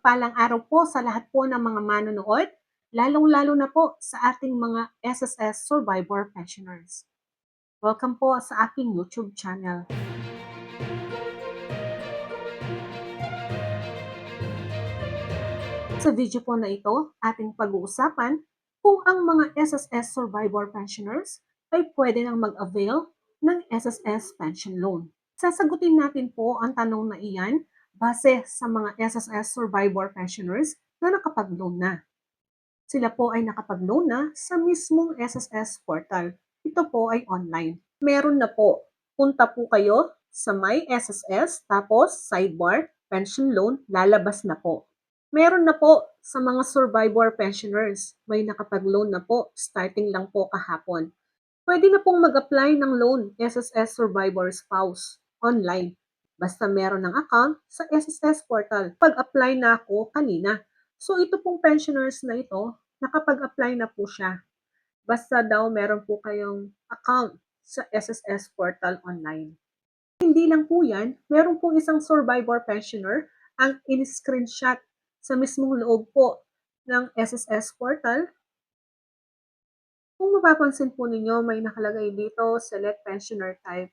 Mapagpalang araw po sa lahat po ng mga manonood, lalong-lalo na po sa ating mga SSS Survivor Pensioners. Welcome po sa aking YouTube channel. Sa video po na ito, ating pag-uusapan kung ang mga SSS Survivor Pensioners ay pwede nang mag-avail ng SSS Pension Loan. Sasagutin natin po ang tanong na iyan base sa mga SSS Survivor Pensioners na nakapag-loan na. Sila po ay nakapag-loan na sa mismong SSS portal. Ito po ay online. Meron na po. Punta po kayo sa My SSS, tapos sidebar, pension loan, lalabas na po. Meron na po sa mga survivor pensioners. May nakapag-loan na po, starting lang po kahapon. Pwede na pong mag-apply ng loan SSS Survivor Spouse online. Basta meron ng account sa SSS portal. Pag-apply na ako kanina. So ito pong pensioners na ito, nakapag-apply na po siya. Basta daw meron po kayong account sa SSS portal online. Hindi lang po yan, meron pong isang survivor pensioner ang in-screenshot sa mismong loob po ng SSS portal. Kung mapapansin po ninyo, may nakalagay dito, select pensioner type.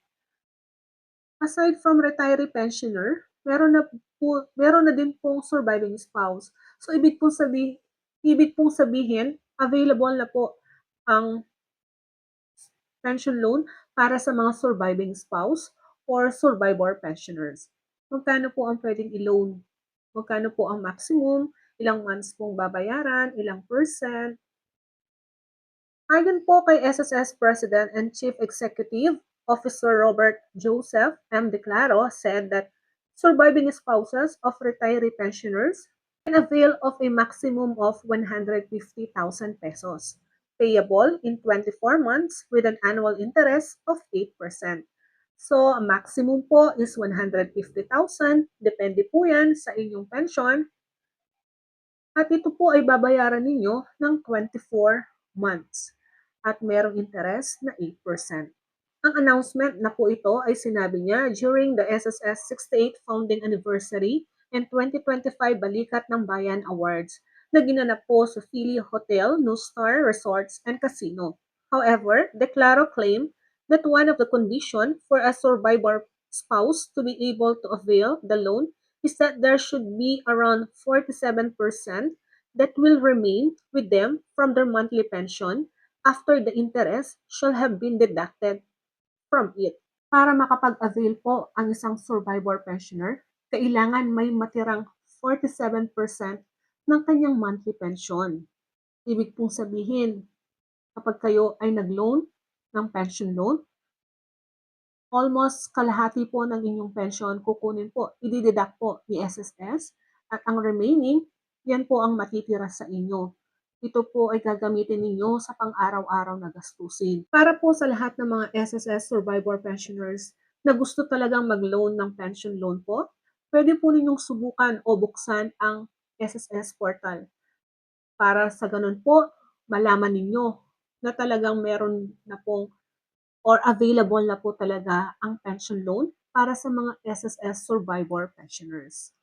Aside from retiree pensioner, meron na po, meron na din pong surviving spouse. So ibig pong sabihin, ibig pong sabihin, available na po ang pension loan para sa mga surviving spouse or survivor pensioners. Magkano po ang pwedeng i-loan magkano po ang maximum, ilang months pong babayaran, ilang percent. Ayon po kay SSS President and Chief Executive Officer Robert Joseph M. Declaro said that surviving spouses of retiree pensioners can avail of a maximum of 150,000 pesos, payable in 24 months with an annual interest of 8%. So, ang maximum po is 150,000. Depende po yan sa inyong pension. At ito po ay babayaran ninyo ng 24 months. At merong interest na 8%. Ang announcement na po ito ay sinabi niya during the SSS 68th Founding Anniversary and 2025 Balikat ng Bayan Awards na ginanap po sa Philly Hotel, New Star Resorts and Casino. However, Declaro claimed that one of the conditions for a survivor spouse to be able to avail the loan is that there should be around 47% that will remain with them from their monthly pension after the interest shall have been deducted from it. Para makapag-avail po ang isang survivor pensioner, kailangan may matirang 47% ng kanyang monthly pension. Ibig pong sabihin, kapag kayo ay nag-loan ng pension loan, almost kalahati po ng inyong pension kukunin po, i-deduct po ni SSS at ang remaining, yan po ang matitira sa inyo. Ito po ay gagamitin ninyo sa pang-araw-araw na gastusin. Para po sa lahat ng mga SSS survivor pensioners na gusto talagang mag-loan ng pension loan po, pwede po ninyong subukan o buksan ang SSS portal. Para sa ganun po, malaman ninyo na talagang meron na pong or available na po talaga ang pension loan para sa mga SSS survivor pensioners.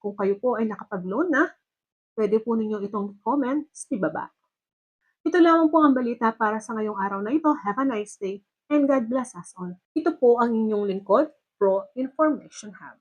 Kung kayo po ay nakapag-loan na, pwede po ninyo itong comment sa ibaba. Ito lamang po ang balita para sa ngayong araw na ito. Have a nice day and God bless us all. Ito po ang inyong lingkod, Pro Information Hub.